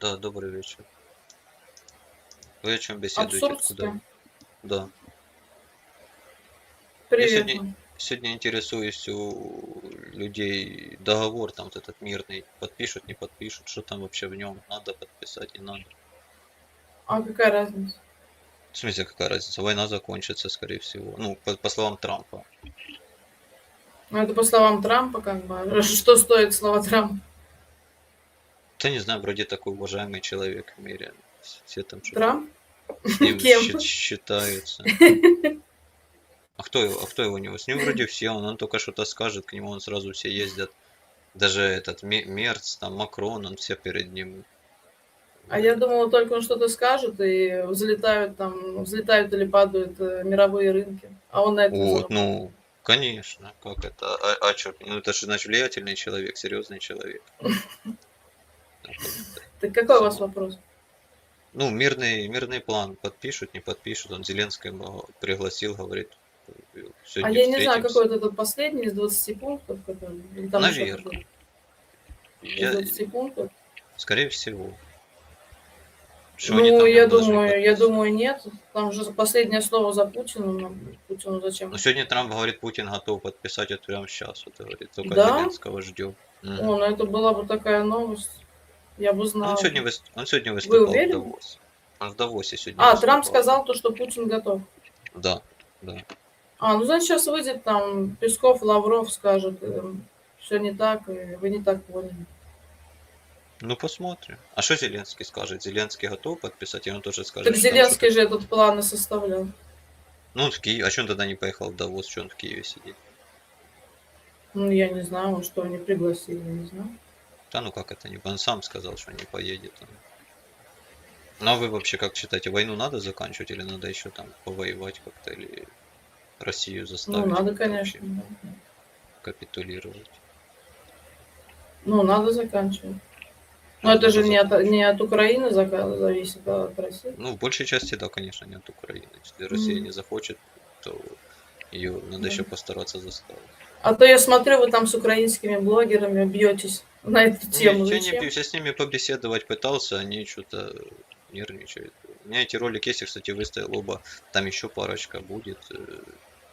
Да, добрый вечер. Вы о чем беседуете? Куда? Да. Привет. сегодня-. Сегодня интересуюсь у людей договор там вот этот мирный. Подпишут, не подпишут. Что там вообще в нем? Надо подписать, не надо. А какая разница? В смысле, какая разница? Война закончится, скорее всего. Ну, по, по словам Трампа. Ну, это по словам Трампа, как бы. Что стоит слова Трампа? Да не знаю, вроде такой уважаемый человек в мире. Все там что-то Трамп? с ним Кем? счит- считаются. А кто его, а кто его не С ним вроде все, он, он только что-то скажет, к нему он сразу все ездят. Даже этот Ме- Мерц, там Макрон, он все перед ним. А я думала, только он что-то скажет, и взлетают там, взлетают или падают э, мировые рынки. А он на этом Вот, ну, конечно, как это? А, а чё, ну это же значит влиятельный человек, серьезный человек. Так какой у вас вопрос? Ну, мирный, мирный план подпишут, не подпишут. Он Зеленского пригласил, говорит, сегодня А я не знаю, какой это этот последний из 20 пунктов, который... Или там еще Наверно. какой-то Из Я- 20 пунктов? скорее всего. Что Ну, я думаю, я думаю, нет. Там же последнее слово за Путиным. ну, Путину зачем? Но сегодня Трамп говорит, Путин готов подписать это прямо сейчас. Вот говорит, только Да? Зеленского ждем. О, ну это была бы такая новость. Я бы знала. Он сегодня, выс- он сегодня выступал в уверены? Давосе. Он в Давосе сегодня А, Трамп выступал. сказал то, что Путин готов. Да, да. А, ну значит сейчас выйдет там Песков, Лавров скажет, все не так, и вы не так поняли. Ну, посмотрим. А что Зеленский скажет? Зеленский готов подписать, и он тоже скажет, Так там Зеленский что-то- же этот план и составлял. Ну, он в Киеве. А что он тогда не поехал в Давос? Что он в Киеве сидит? Ну, я не знаю, что, не пригласили, не знаю. Да ну как это не... Он сам сказал, что не поедет. он. Ну, а вы вообще как считаете, войну надо заканчивать или надо еще там повоевать как-то, или Россию заставить? Ну, надо, конечно. вообще. Капитулировать? Ну, надо заканчивать. Но это же не от, не от Украины зависит, а от России. Ну, в большей части, да, конечно, не от Украины. Если Россия Мгм. не захочет, то ее надо Да. еще постараться заставить. А то я смотрю, вы там с украинскими блогерами бьетесь на эту тему. Я не бьюсь, я с ними побеседовать пытался, они что-то нервничают. У меня эти ролики есть, я, кстати, выставил оба, там еще парочка будет.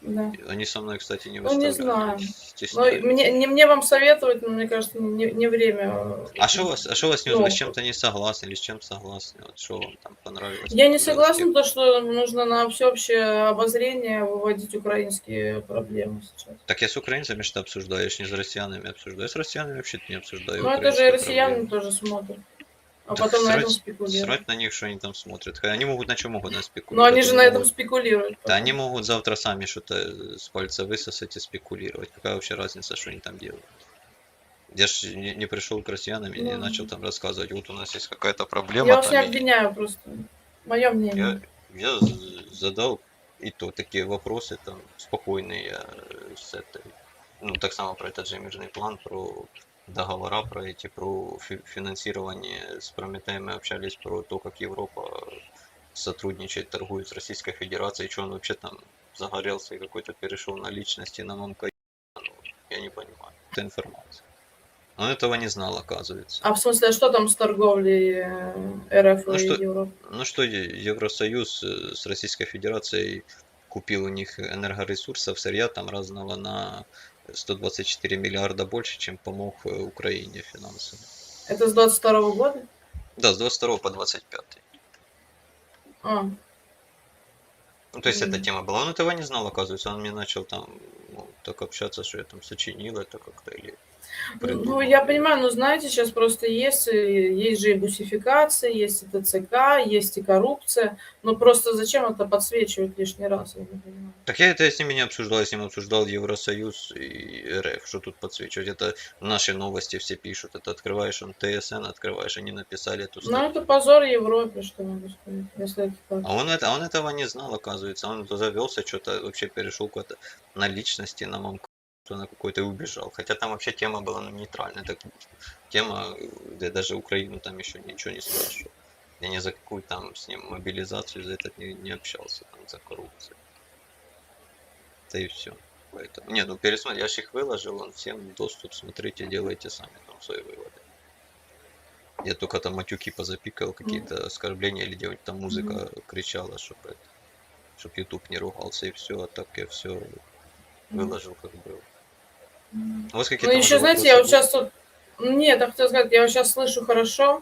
Да. Они со мной, кстати, не Ну, не выставляют. знаю. Ну, мне, не мне вам советовать, но мне кажется, не, не время. А что вас, а что вас не Ну, с чем-то не согласны или с чем согласны? Вот что вам там понравилось? Я не согласна, то, что нужно на всеобщее обозрение выводить украинские проблемы сейчас. Так я с украинцами что обсуждаю, я ж не с россиянами обсуждаю. Я с россиянами вообще не обсуждаю. Ну, это же и россияне проблемы. тоже смотрят. А Так потом на срать- этом спекулируют. Срать на них, что они там смотрят. Они могут на чем угодно Но спекулировать. они же на этом могут- спекулируют. Да они могут завтра сами что-то с пальца высосать и спекулировать. Какая вообще разница, что они там делают? Я ж не, не пришел к россиянам и не Ну. начал там рассказывать, вот у нас есть какая-то проблема. Я вас не там, и- обвиняю просто. Мое мнение. я, я задал и то такие вопросы там спокойные э, с этой, ну так само про этот же мирный план, про договора, про эти, про фи- финансирование с Прометеем мы общались про то, как Европа сотрудничает, торгует с Российской Федерацией, что он вообще там загорелся и какой-то перешел на личности, на мамка, ну, я не понимаю, это информация. Он этого не знал, оказывается. А в смысле, что там с торговлей э, РФ Ну и что- Европы? Ну что, Евросоюз э, с Российской Федерацией купил у них энергоресурсов, сырья там разного на 124 миллиарда больше, чем помог э, Украине финансово. Это с 22 года? Да, с 22 по 25. А, Ну, то есть эта Мгм. тема была. Он этого не знал, оказывается. Он мне начал там ну, так общаться, что я там сочинил это как-то или Ну, придумал. я понимаю, но знаете, сейчас просто есть, э, есть же и гусификация, есть и ТЦК, есть и коррупция. Но просто зачем это подсвечивать лишний раз, я не понимаю. Так я это с ними не обсуждал, я с ним обсуждал Евросоюз и РФ, что тут подсвечивать. Это наши новости все пишут. Это открываешь он ТСН, открываешь, они написали эту Ну, статью. это позор Европе, что могу сказать, если это так. А он, это, а он этого не знал, оказывается. Он завелся, что-то вообще перешел куда-то на личности, на мамку, на какой-то и убежал. Хотя там вообще тема была ну, нейтральная. Так, тема, где даже Украину там еще ничего не спрашивал. Я ни за какую там с ним мобилизацию за этот не, не общался, там, за коррупцию. Да и все. Поэтому, не, ну пересмотри, я же их выложил, он всем доступ, смотрите, делайте сами там свои выводы. Я только там матюки позапикал, какие-то оскорбления или где-нибудь там музыка кричала, чтобы чтоб YouTube не ругался и все, а так я все выложил как было. У вас Ну, какие-то еще, знаете, я вот сейчас тут... Нет, я хотела сказать, я вот сейчас слышу хорошо,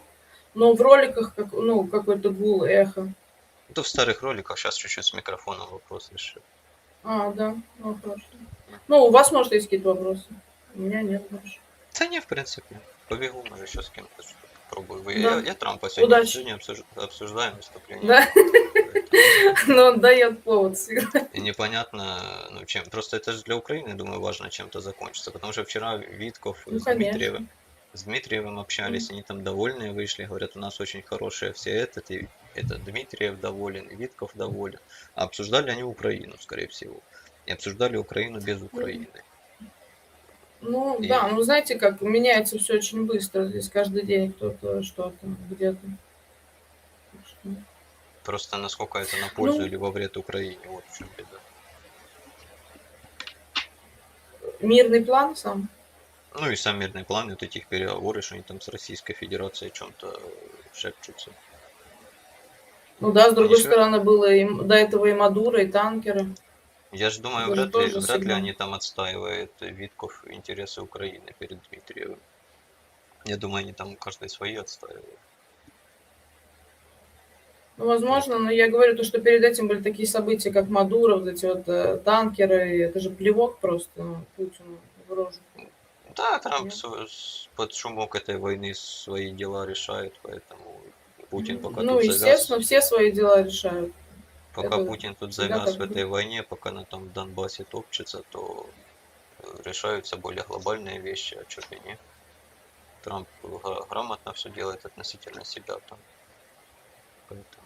но в роликах как, ну, какой-то гул, эхо. Ну, в старых роликах сейчас чуть-чуть с микрофоном вопрос решил. А, да, ну, хорошо. Ну, у вас, может, есть какие-то вопросы? У меня нет больше. Да не, в принципе. Побегу, может, еще с кем-то попробую. Да. Я, я Трампа сегодня, Удачи. сегодня обсуж- обсуждаем выступление. Да? Но он дает повод всегда. И непонятно, ну, чем. Просто это же для Украины, думаю, важно чем-то закончиться. Потому что вчера Витков Ну, с конечно. Дмитриевым, с Дмитриевым общались, они там довольные вышли, говорят, у нас очень хорошие все этот, и это Дмитриев доволен, и Витков доволен. А обсуждали они Украину, скорее всего. И обсуждали Украину без Украины. Ну, И- да, ну, знаете, как меняется все очень быстро. Здесь каждый день кто-то что-то где-то. Просто насколько это на пользу Ну. или во вред Украине, вот в чем беда. Мирный план сам? Ну и сам мирный план, вот этих переговоры, что они там с Российской Федерацией о чем-то шепчутся. Ну да, с другой Ещё- стороны, было и, м- до этого и Мадуро, и танкеры. Я же думаю, вряд ли, вряд ли они там отстаивают Витков интересы Украины перед Дмитриевым. Я думаю, они там каждый свои отстаивают. Ну, возможно, но я говорю, то, что перед этим были такие события, как Мадуро, вот эти вот э, танкеры, это же плевок просто ну, Путину в рожу. Да, Трамп Нет. под шумок этой войны свои дела решает, поэтому Путин пока ну, тут естественно, завяз, все свои дела решают. пока это Путин тут завяз в этой было. войне, пока на там в Донбассе топчется, то э, решаются более глобальные вещи, а что и не. Трамп гра- грамотно все делает относительно себя там. Поэтому.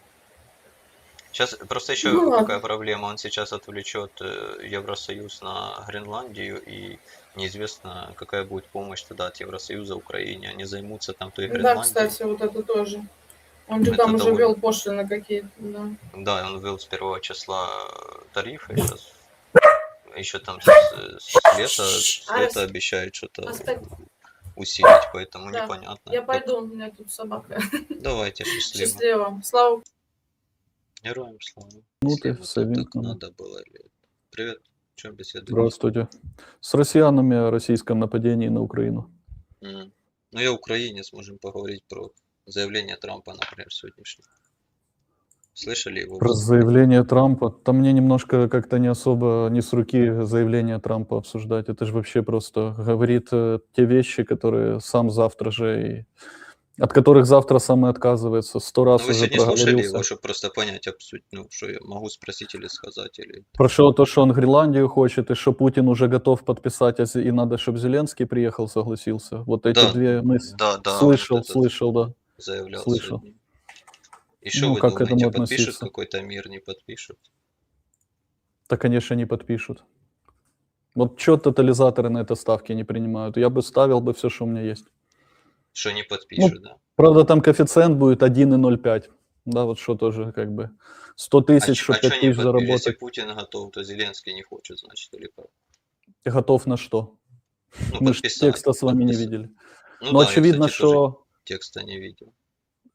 Сейчас просто еще Ну, ладно. какая проблема, он сейчас отвлечет э, Евросоюз на Гренландию и неизвестно какая будет помощь тогда от Евросоюза Украине, они займутся там той Да, Гренландией. кстати, вот это тоже. Он же Это там уже довольно- вел пошлины какие-то, да. Да, он ввел с первого числа э, тарифы, сейчас еще там с, с лета, с А, лета рас- обещает что-то усилить, поэтому Да, непонятно. Я пойду, у меня тут собака. Давайте, счастливо. Счастливо. Слава Героям слава. Ну Если ты, ему так- надо было. Привет, чем беседуете? Здравствуйте. С россиянами о российском нападении на Украину. М. Ну, я украинец, можем поговорить про заявление Трампа, например, сегодняшнее. Слышали его? Про заявление Трампа. Там мне немножко как-то не особо не с руки заявление Трампа обсуждать. Это же вообще просто говорит э, те вещи, которые сам завтра же и от которых завтра сам и отказывается. Сто Ну, раз вы уже сегодня слушали его, чтобы просто понять, обсудить, ну, что я могу спросить или сказать, или... Про то, что он Гренландию хочет, и что Путин уже готов подписать, а и надо, чтобы Зеленский приехал, согласился. Вот эти Да, две мысли. Да, да. слышал, вот слышал, да. Заявлял слышал. сегодня. И что Ну, вы как к думаете, этому подпишут относиться? какой-то мир, не подпишут? Да, конечно, не подпишут. Вот что тотализаторы на это ставки не принимают? Я бы ставил бы все, что у меня есть. Что не подпишут, да? Правда, там коэффициент будет 1,05. Да, вот что тоже как бы 100 А, тысяч, а чё 5 не тысяч? Если заработать. Путин готов, то Зеленский не хочет, значит, или как? Готов на что? Ну, Мы же текста с вами не видели. Ну, Но да, я, очевидно, кстати, тоже что текста не видел.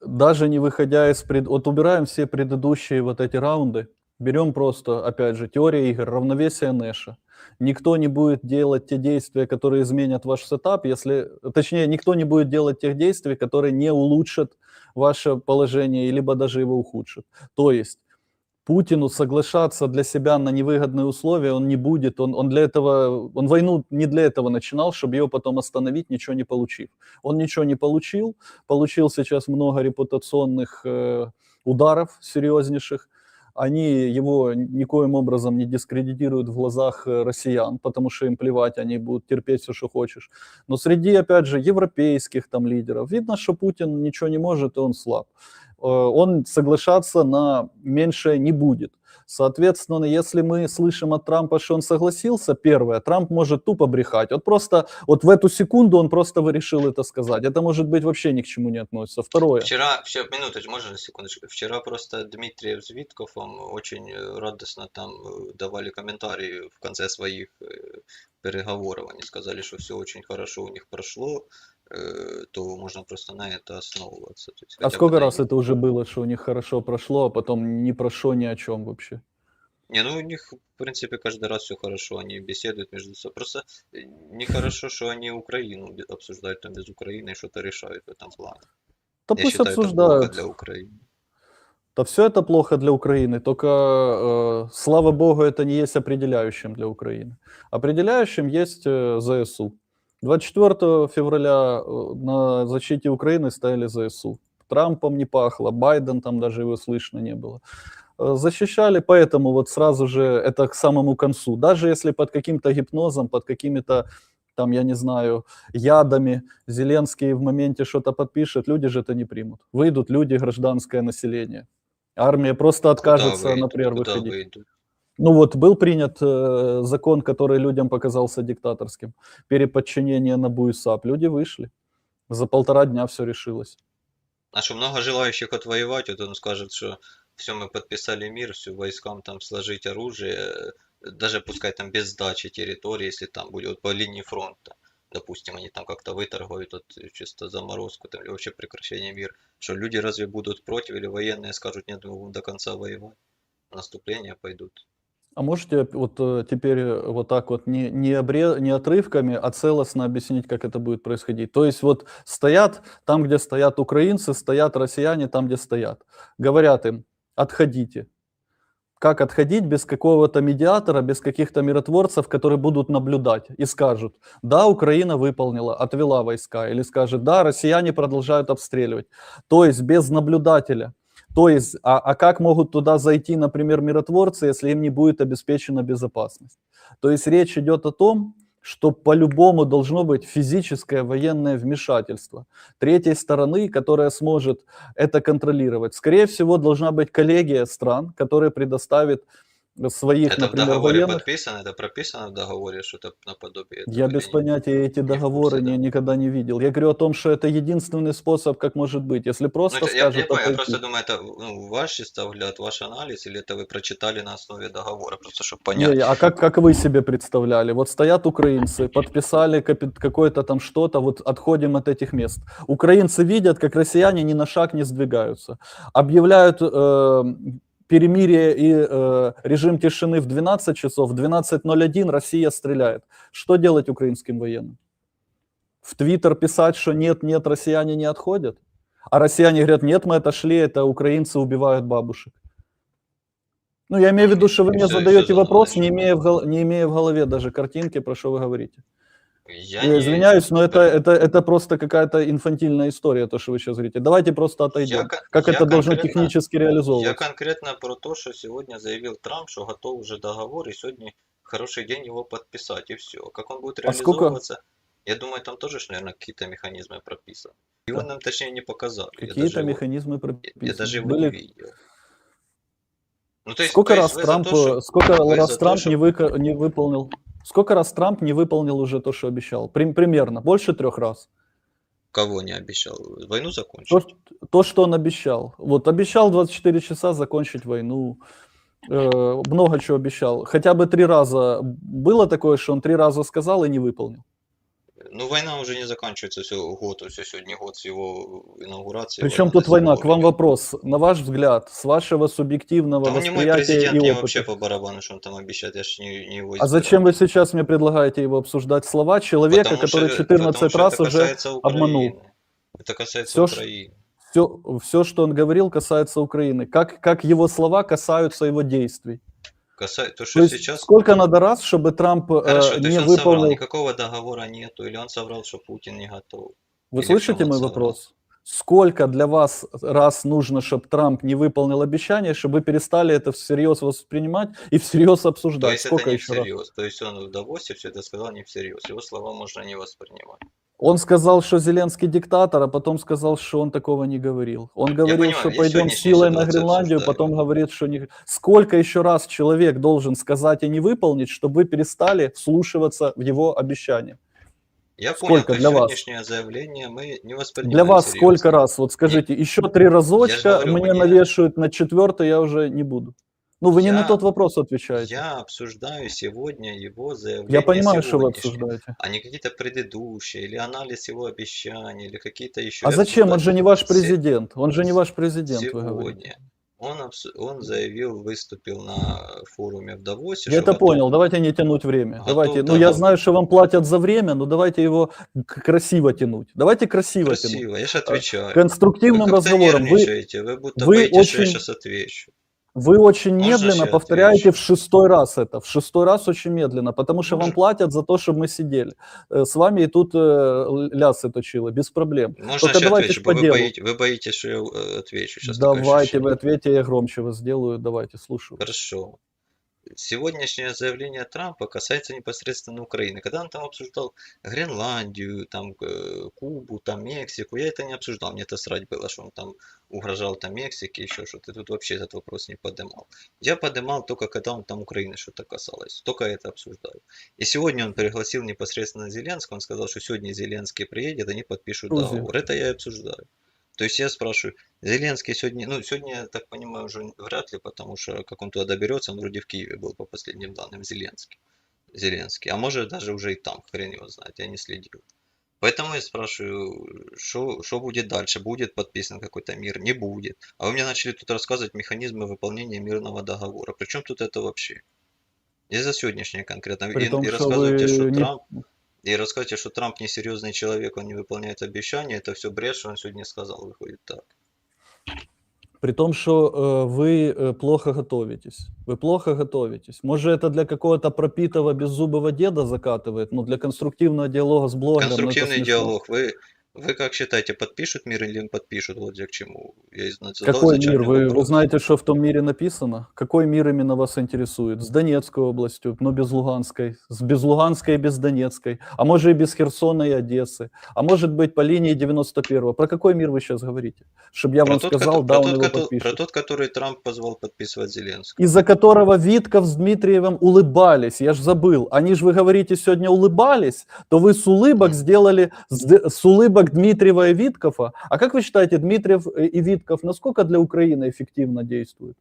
даже не выходя из... Пред... Вот убираем все предыдущие вот эти раунды, берем просто, опять же, теория игр, равновесие Нэша. Никто не будет делать те действия, которые изменят ваш сетап, если... Точнее, никто не будет делать тех действий, которые не улучшат ваше положение, либо даже его ухудшат. То есть Путину соглашаться для себя на невыгодные условия он не будет. Он, он для этого, он войну не для этого начинал, чтобы ее потом остановить, ничего не получив. Он ничего не получил, получил сейчас много репутационных э, ударов серьезнейших. Они его никоим образом не дискредитируют в глазах э, россиян, потому что им плевать, они будут терпеть все, что хочешь. Но среди, опять же, европейских там лидеров видно, что Путин ничего не может, и он слаб. Э, Он соглашаться на меньшее не будет. Соответственно, если мы слышим от Трампа, что он согласился, первое, Трамп может тупо брехать. Вот просто, вот в эту секунду он просто решил это сказать. Это может быть вообще ни к чему не относится. Второе. Вчера, вчера, минуточку, можно секундочку? Вчера просто Дмитриев с Витковым очень радостно там э, давали комментарии в конце своих э, переговоров. Они сказали, что все очень хорошо у них прошло, то можно просто на это основываться. То есть А сколько раз это уже было, что у них хорошо прошло, а потом ни про что, ни о чем вообще? Не, ну у них, в принципе, каждый раз все хорошо, они беседуют между собой. Просто э, нехорошо, что они Украину обсуждают там без Украины и что-то решают в этом плане. Да Я пусть считаю, это обсуждают. для Украины. Да все это плохо для Украины, только, э, слава богу, это не есть определяющим для Украины. Определяющим есть э, ЗСУ. 24 февраля э, на защите Украины стояли ЗСУ. Трампом не пахло, Байден там даже его слышно не было. Э, Защищали, поэтому вот сразу же это к самому концу. Даже если под каким-то гипнозом, под какими-то там, я не знаю, ядами Зеленский в моменте что-то подпишет, люди же это не примут. Выйдут люди, гражданское население. Армия просто откажется, выйдут? например, Куда выходить. выйдут? Ну вот был принят э, закон, который людям показался диктаторским. Переподчинение на БУИСАП. Люди вышли. За полтора дня все решилось. А что, много желающих отвоевать, вот он скажет, что все, мы подписали мир, все, войскам там сложить оружие, э, даже пускай там без сдачи территории, если там будет вот по линии фронта, допустим, они там как-то выторгуют вот чисто заморозку там, или вообще прекращение мира, что люди разве будут против, или военные скажут, нет, мы будем до конца воевать, наступления пойдут. А можете вот э, теперь э, вот так вот не, не, обре- не отрывками, а целостно объяснить, как это будет происходить? То есть вот стоят там, где стоят украинцы, стоят россияне там, где стоят. Говорят им, отходите. Как отходить без какого-то медиатора, без каких-то миротворцев, которые будут наблюдать и скажут, да, Украина выполнила, отвела войска, или скажет, да, россияне продолжают обстреливать. То есть без наблюдателя. То есть, а, а как могут туда зайти, например, миротворцы, если им не будет обеспечена безопасность? То есть речь идет о том, что по-любому должно быть физическое военное вмешательство третьей стороны, которая сможет это контролировать. Скорее всего, должна быть коллегия стран, которая предоставит своих, Это в например, договоре военных. подписано, это прописано в договоре, что-то наподобие этого Я без понятия эти Не в договоры не, никогда не видел. Я говорю о том, что это единственный способ, как может быть. Если Ну, просто это, я, скажут я понял, я отойти. просто думаю, это ну, ваш чисто взгляд, ваш анализ, или это вы прочитали на основе договора, просто чтобы Не, понять. а как, как вы себе представляли? Вот стоят украинцы, подписали какое-то там что-то, вот отходим от этих мест. Украинцы видят, как россияне ни на шаг не сдвигаются. Объявляют э, перемирие и э, режим тишины в 12 часов, в 12.01 Россия стреляет. Что делать украинским военным? В Твиттер писать, что нет, нет, россияне не отходят? А россияне говорят, нет, мы отошли, это украинцы убивают бабушек. Ну, я имею в виду, что вы мне задаете вопрос, не имея, в не имея в голове даже картинки, про что вы говорите. Я, Я не- извиняюсь, но это, это, это просто какая-то инфантильная история, то, что вы сейчас говорите. Давайте просто отойдем. кон- как я это должно технически Я реализовываться? конкретно про то, что сегодня заявил Трамп, что готов уже договор, и сегодня хороший день его подписать, и все. Как он будет А сколько- реализовываться, я думаю, там тоже, наверное, какие-то механизмы прописаны. Его нам, точнее, не показали. Я Какие-то его- механизмы я- прописаны. Я даже его Были- не видел. Ну, то есть, Сколько то раз есть вы Трамп, то, что- сколько вы раз то, Трамп что- не, выко- не выполнил, сколько раз Трамп не выполнил уже то, что обещал? Прим- примерно, больше трех раз. Кого не обещал? Войну То, закончить? то, что он обещал. Вот обещал 24 часа закончить войну. э, много чего обещал. Хотя бы три раза было такое, что он три раза сказал и не выполнил. Ну, война уже не заканчивается все год, все сегодня год с его инаугурации. Причем тут война? К вам вопрос. На ваш взгляд, с вашего субъективного Да он не мой восприятия президент, и мне опыта. вообще по барабану, что он там обещает, я ж не, не его А зачем вы сейчас мне предлагаете его обсуждать слова человека, Потому который что- 14 потому раз уже обманул? Это касается Всё, ш- Украины. все, все, что он говорил, касается Украины. Как, как его слова касаются его действий. Каса... То, То что есть сейчас... сколько надо раз, чтобы Трамп э, Хорошо, то не он соврал, выполнил... никакого договора нету, или он соврал, что Путин не готов. Вы или слышите мой соврал? вопрос? Сколько для вас раз нужно, чтобы Трамп не выполнил обещание, чтобы вы перестали это всерьез воспринимать и всерьез То обсуждать? есть Сколько это не еще раз? всерьез. То есть он в Давосе все это сказал не всерьез. Его слова можно не воспринимать. Он сказал, что Зеленский диктатор, а потом сказал, что он такого не говорил. Он говорил, понимаю, что пойдем силой на Гренландию, обсуждаю. потом говорит, что не... Сколько еще раз человек должен сказать и не выполнить, чтобы вы перестали вслушиваться в его обещания? Я Сколько понял, есть для вас? сегодняшнее заявление мы не воспринимаем Для вас серьезно. сколько раз? Вот скажите, еще три разочка говорю, мне мне- навешают, на четвертый я уже не буду. Ну, вы не на Я- тот вопрос отвечаете. Я обсуждаю сегодня его заявление Я понимаю, что вы обсуждаете. а не какие-то предыдущие, или анализ его обещаний, или какие-то еще. А Я зачем? Он же не ваш президент. Он же не ваш президент, вы говорите. Сегодня. Он, абс- он заявил, выступил на форуме в Давосе. Я это готов- понял, давайте не тянуть время. Готов, Давайте, ну да, я да. знаю, что вам платят за время, но давайте его красиво тянуть. Давайте красиво, тянуть. Красиво, я же отвечаю. Конструктивным вы разговором. Вы, вы будто вы боитесь, что я очень- сейчас отвечу. Вы очень Можно медленно я повторяете отвечу? в шестой раз это. В шестой раз очень медленно, потому что вам платят за то, чтобы мы сидели. Э, С вами и тут э, лясы точило, без проблем. Можно Только я давайте отвечу, по вы, делу. боитесь, вы боитесь, что я э, отвечу сейчас. давайте вы ответьте, я громче вас сделаю. Давайте, слушаю. Хорошо. Сегодняшнее заявление Трампа касается непосредственно Украины. Когда он там обсуждал Гренландию, там, э, Кубу, там, Мексику, я это не обсуждал. Мне это срать было, что он там угрожал там Мексике, еще что-то. Тут вообще этот вопрос не поднимал. Я поднимал только когда он там Украины что-то касалось. Только это обсуждаю. И сегодня он пригласил непосредственно Зеленского. Он сказал, что сегодня Зеленский приедет, они подпишут Грузия. договор. Это я и обсуждаю. То есть я спрашиваю, Зеленский сегодня, ну сегодня, я так понимаю, уже вряд ли, потому что как он туда доберется, он вроде в Киеве был по последним данным, Зеленский. Зеленский. А может даже уже и там, хрен его знает, я не следил. Поэтому я спрашиваю, что будет дальше? Будет подписан какой-то мир? Не будет. А вы мне начали тут рассказывать механизмы выполнения мирного договора. Причем тут это вообще? И за сегодняшнее конкретно. При и, том, и что рассказываете, вы что не- Трамп и рассказывайте, что Трамп несерьезный человек, он не выполняет обещания, это все бред, что он сегодня сказал, выходит так. При том, что э, вы э, плохо готовитесь. Вы плохо готовитесь. Может, это для какого-то пропитого беззубого деда закатывает, но для конструктивного диалога с блогером Конструктивный диалог. Вы, вы как считаете, подпишут мир или не подпишут? Вот я к чему. Я задал Какой мир? Вы, вы знаете, что в том мире написано? Какой мир именно вас интересует? С Донецкой областью, но без Луганской. С без Луганской и без Донецкой. А может и без Херсона и Одессы. А может быть по линии 91-го. Про какой мир вы сейчас говорите? Чтобы я Про вам тот, сказал, кото- да, он тот, его подпишет. про тот, который Трамп позвал подписывать Зеленского. из-за которого Витков с Дмитриевым улыбались. Я ж забыл. Они же, вы говорите, сегодня улыбались, то вы с улыбок сделали, с, д- улыбок Дмитриева и Виткова. А как вы считаете, Дмитриев и Витков насколько для Украины эффективно действуют?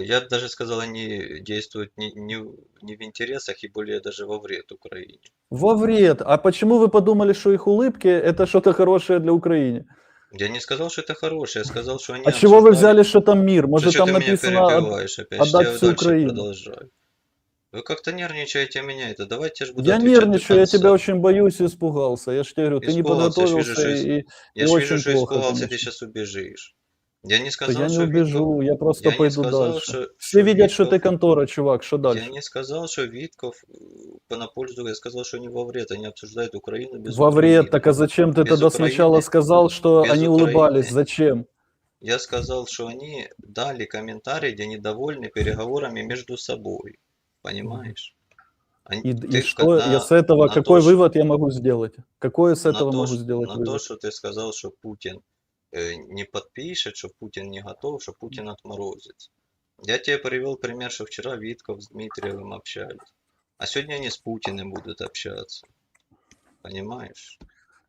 Я даже сказал, они действуют не, не, в- не в интересах и более даже во вред Украине. Во вред. А почему вы подумали, что их улыбки это что-то хорошее для Украины? Я не сказал, что это хорошее, я сказал, что они А чего вы взяли, что там мир? Может, Что там написано... от- опять? отдать я всю Украину. продолжаю. Вы как-то нервничаете, меня это. Давайте я ж буду Я нервничаю, я тебя очень боюсь и испугался. Я же тебе говорю, ты не Испугался, я вижу, подготовился и, Я и же очень вижу, что плохо, испугался, ты сейчас убежишь. Я не сказал, я не что Витков- убежу, я просто я пойду сказал, дальше. что- Все видят, что ты Витков- контора, чувак, что дальше? Я не сказал, что Витков на пользу, я сказал, что они во вред, они обсуждают Украину без Во вред, Украины. так а зачем ты Без тогда сначала Украины. сказал, что Без они Украины. улыбались? Зачем? Я сказал, что они дали комментарий, где недовольны переговорами между собой. Понимаешь? Они- И, и ты что когда я с этого, на какой то, что- вывод я могу сделать? Какой я с на этого то, могу ш- сделать на вывод? то, что ты сказал, что Путин э, не подпишет, что Путин не готов, что Путин отморозится. Я тебе привел пример, что вчера Витков с Дмитриевым общались. А сегодня они с Путиным будут общаться. Понимаешь?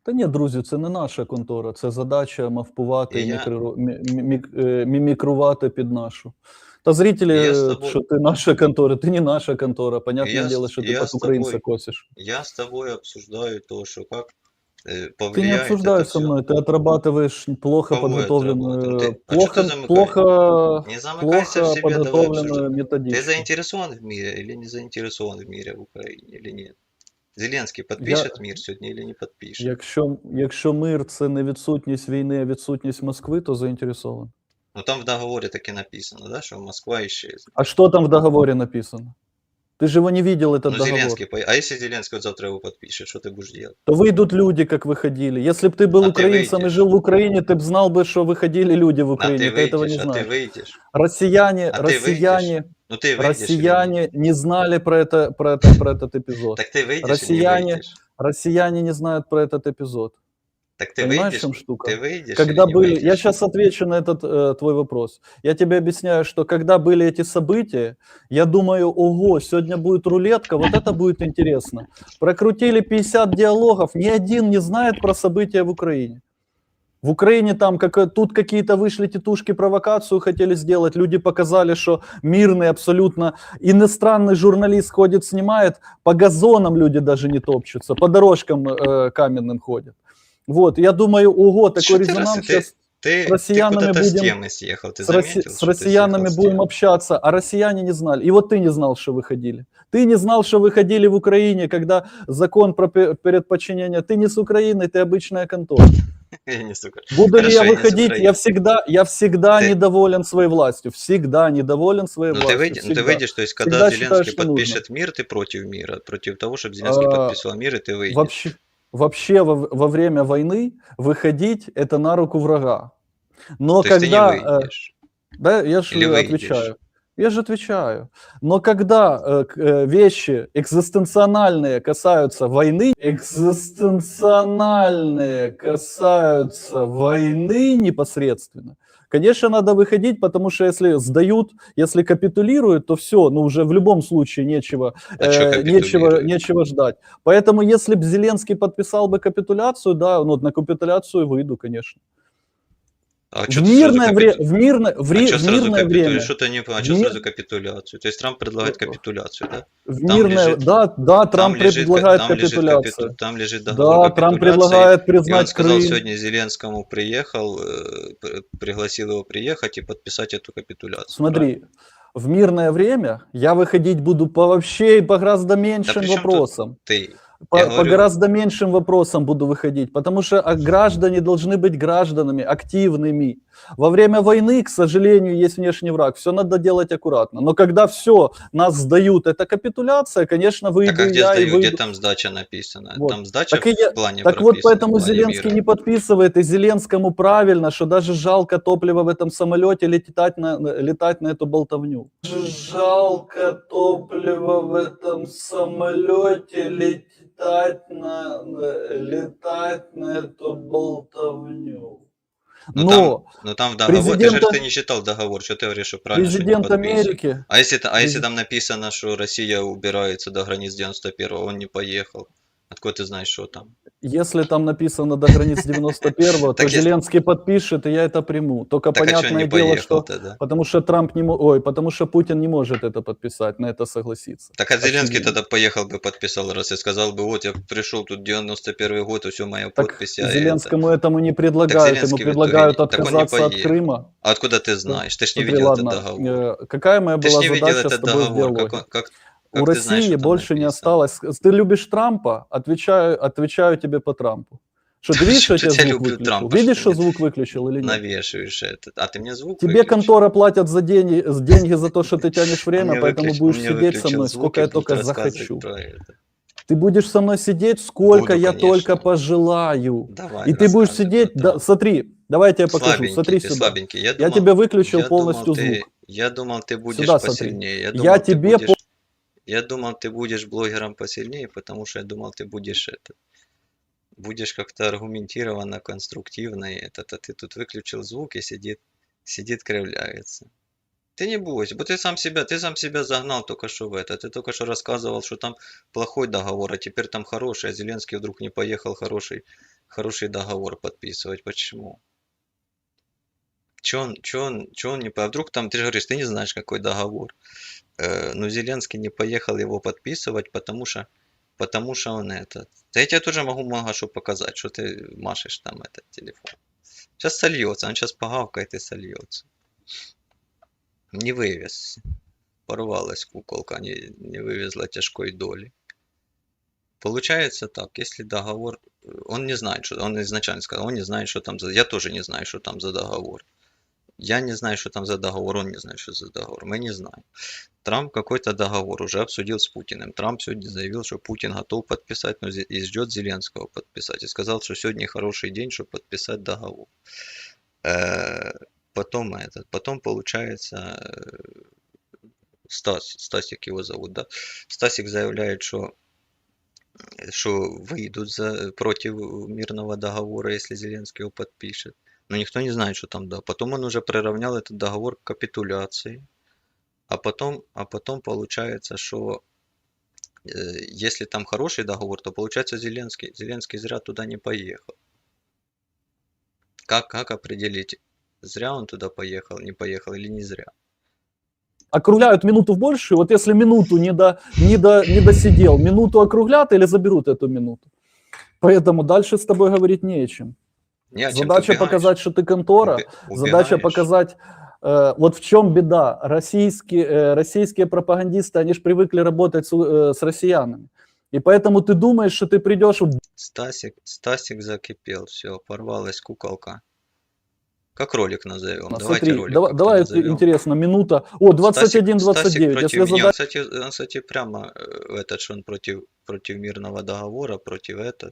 Та ні, друзі, це не наша контора, це задача мавпувати і Я- мікро- мі- мі- мік- е, мімікрувати під нашу. Та зрителі, Я з е, тобою- що ти наша контора, ти не наша контора. Понятне Я з- діло, що ти я під з українця тобою- косиш. Я с тобой обсуждаю то, что как э, Ты не повлияет обсуждаешь это со всё. мной, ты отрабатываешь плохо Кого я подготовленную, отрабатываю? Ты- а чё плохо, ты замыкаешь? плохо, Не замыкайся в плохо себе, давай подготовленную обсуждай. Ты методичку. заинтересован в мире или не заинтересован в мире в Украине или нет? Зеленский подпишет мир сегодня или не подпишет? Якщо, якщо мир це не відсутність війни, а відсутність Москви, то заінтересований. Ну там в договоре так и написано, да, что Москва исчезнет. А что там в договоре написано? Ты же его не видел, этот Ну договор. Зеленский, а если Зеленский вот завтра его подпишет, что ты будешь делать? То выйдут люди, как выходили. Если бы ты был А ты украинцем и выйдешь. жил в Украине, ты бы знал бы, что выходили люди в А Украине. ты ты этого выйдешь, не а ты знаешь. выйдешь. Россияне, А ты россияне, Ну ты выйдешь. или россияне не знали про это, про это, про этот эпизод. Так ты выйдешь Россияне- не выйдешь? Россияне не знают про этот эпизод. Так ты Понимаешь, выйдешь? штука? Ты выйдешь Когда были, выйдешь? я сейчас отвечу на этот э, твой вопрос. Я тебе объясняю, что когда были эти события, я думаю, ого, сегодня будет рулетка, вот это будет интересно. Прокрутили 50 диалогов, ни один не знает про события в Украине. В Украине там как, тут какие-то вышли тетушки провокацию хотели сделать, люди показали, что мирный абсолютно иностранный журналист ходит, снимает, по газонам люди даже не топчутся, по дорожкам э, каменным ходят. Вот, я думаю, ого, такой Что резонанс ты- сейчас Ты, с россиянами ты с будем- темы съехал, ты с, заметил? с ты россиянами с будем общаться, а россияне не знали. И вот ты не знал, что выходили. Ты не знал, что выходили в Украине, когда закон про пе- передподчинение. Ты не с Украины, ты обычная контора. Я не сука. Буду ли Хорошо, я с выходить, я всегда, я всегда Ты- недоволен своей властью. Всегда недоволен своей Ну ты, властью. выйдешь, ну, ты выйдешь, то есть когда Всегда считаю, Зеленский нужно. подпишет мир, ты против мира, против того, чтобы Зеленский А, подписывал мир, и ты выйдешь. Вообще, вообще во, во время войны выходить это на руку врага. Но то есть когда... ты не э, выйдешь. Да, я же Или выйдешь? отвечаю. Я же отвечаю. Но когда э, э, вещи экзистенциональные касаются войны, экзистенциональные касаются войны непосредственно, конечно, надо выходить, потому что если сдают, если капитулируют, то все, ну уже в любом случае нечего, А э, нечего, нечего ждать. Поэтому если бы Зеленский подписал бы капитуляцию, да, ну на капитуляцию выйду, конечно. А В мирное, время, в мирное, А в время. Что-то не понял, а мир- сразу капитуляцию? То есть Трамп предлагает капитуляцию, да? В Там мирное, лежит- да, да, Трамп там лежит, предлагает лежит капитуляцию. капиту- там лежит договор Да, Трамп предлагает И он признать сказал Крым. сегодня Зеленскому приехал, э, пригласил его приехать и подписать эту капитуляцию. Смотри, в мирное время я выходить буду по вообще и по гораздо меньшим тут вопросам. Ты. По, Я по говорю- гораздо меньшим вопросам буду выходить, потому что а, граждане должны быть гражданами, активными. Во время войны, к сожалению, есть внешний враг, все надо делать аккуратно. Но когда все, нас сдают, это капитуляция, конечно, выйду Так а где я и сдаю? Где выйду. там сдача написана? Вот. Там сдача Так и я- в плане Так вот поэтому в Зеленский мира. не подписывает, и Зеленскому правильно, что даже жалко топливо в этом самолете летать на, летать на эту болтовню. Жалко топливо в этом самолете летать на, летать на эту болтовню. Ну, Но Ну там в договор, ты же президента- ты не читал договор, что ты говоришь, что правильно, что не президент подписывай. Америки, А если, а если там написано, что Россия убирается до границ 91-го, он не поехал? Откуда ты знаешь, что там? если там написано до границ 91-го, то Зеленский подпишет, и я это приму. Только а понятное дело, что? Потому что Трамп не ой, потому что Путин не может это подписать, на это согласиться. Так а Зеленский тогда поехал бы, подписал раз и сказал бы, вот я пришел тут 91 год, все моя подпись. а это». Зеленскому этому не предлагают, ему предлагают отказаться от. Крыма. А откуда ты знаешь? Ты ж не видел этот договор. э, какая моя была задача с тобой в диалоге? Как, У ты знаешь, России там больше не осталось. Ты любишь Трампа? Отвечаю, отвечаю тебе по Трампу. Что, ты видишь, что я Что я звук люблю выключил? Трампа, Видишь, что что звук выключил или нет? Навешиваешь это. А ты мне звук Тебе выключил? контора платят за деньги, деньги за то, что ты тянешь время, поэтому будешь сидеть со мной, звук сколько я только захочу. Ты будешь со мной сидеть, сколько Буду, я только конечно. пожелаю. Давай, И ты будешь сидеть, да, смотри, давай я тебе покажу, Слабенький смотри ты, сюда. слабенький. Я, Я думал, тебе выключил я полностью думал, ты- звук. я думал, ты будешь Сюда посильнее. Я, Я думал, ты тебе будешь, я думал, ты будешь блогером посильнее, потому что я думал, ты будешь это, будешь как-то аргументированно, конструктивно. И это, а ты тут выключил звук и сидит, сидит, кривляется. Ты не бойся, бо ты сам себя, ты сам себя загнал только что в это. Ты только что рассказывал, что там плохой договор, а теперь там хороший, а Зеленский вдруг не поехал хороший, хороший договор подписывать. Почему? Че он, че он, че он не. А вдруг там, ты же говоришь, ты не знаешь, какой договор. Э, но Зеленский не поехал его подписывать, потому что, потому что он это... Да я тебе тоже могу много что показать, что ты машешь там этот телефон. Сейчас сольется, он сейчас погавкает и сольется. Не вывез. Порвалась куколка, не, не вывезла тяжкой доли. Получается так, если договор... э, Он не знает, что... Он изначально сказал, он не знает, что там за... Я тоже не знаю, что там за договор. Я не знаю, что там за договор, он не знает, что за договор. Мы не знаем. Трамп какой-то договор уже обсудил с Путиным. Трамп сегодня заявил, что Путин готов подписать, но и ждет Зеленского подписать. И сказал, что сегодня хороший день, чтобы подписать договор. Э, Потом этот, потом получается э, Стас, Стасик его зовут, да? Стасик заявляет, что что выйдут за, против мирного договора, если Зеленский его подпишет. Но никто не знает, что там, да. Потом он уже приравнял этот договор к капитуляции. А потом, а потом получается, что э, если там хороший договор, то получается Зеленский, Зеленский зря туда не поехал. как, как определить, зря он туда поехал, не поехал или не зря? Округляют минуту в большую, вот если минуту не, до, не, до, не досидел, минуту округлят или заберут эту минуту. Поэтому дальше с тобой говорить не о чем. Не ты Задача показать, что ты контора, Уби- задача показать, э, вот в чем беда. Российские, э, российские пропагандисты, они же привыкли работать с, э, с россиянами. И поэтому ты думаешь, что ты придешь Стасик, Стасик закипел, все, порвалась куколка. Как ролик назовем? А, Давайте Смотри, ролик давай, давай назовем. интересно, минута. О, 21-29. Стасик Если против... не, он, задать... кстати, кстати, прямо этот, что он против, против мирного договора, против этого.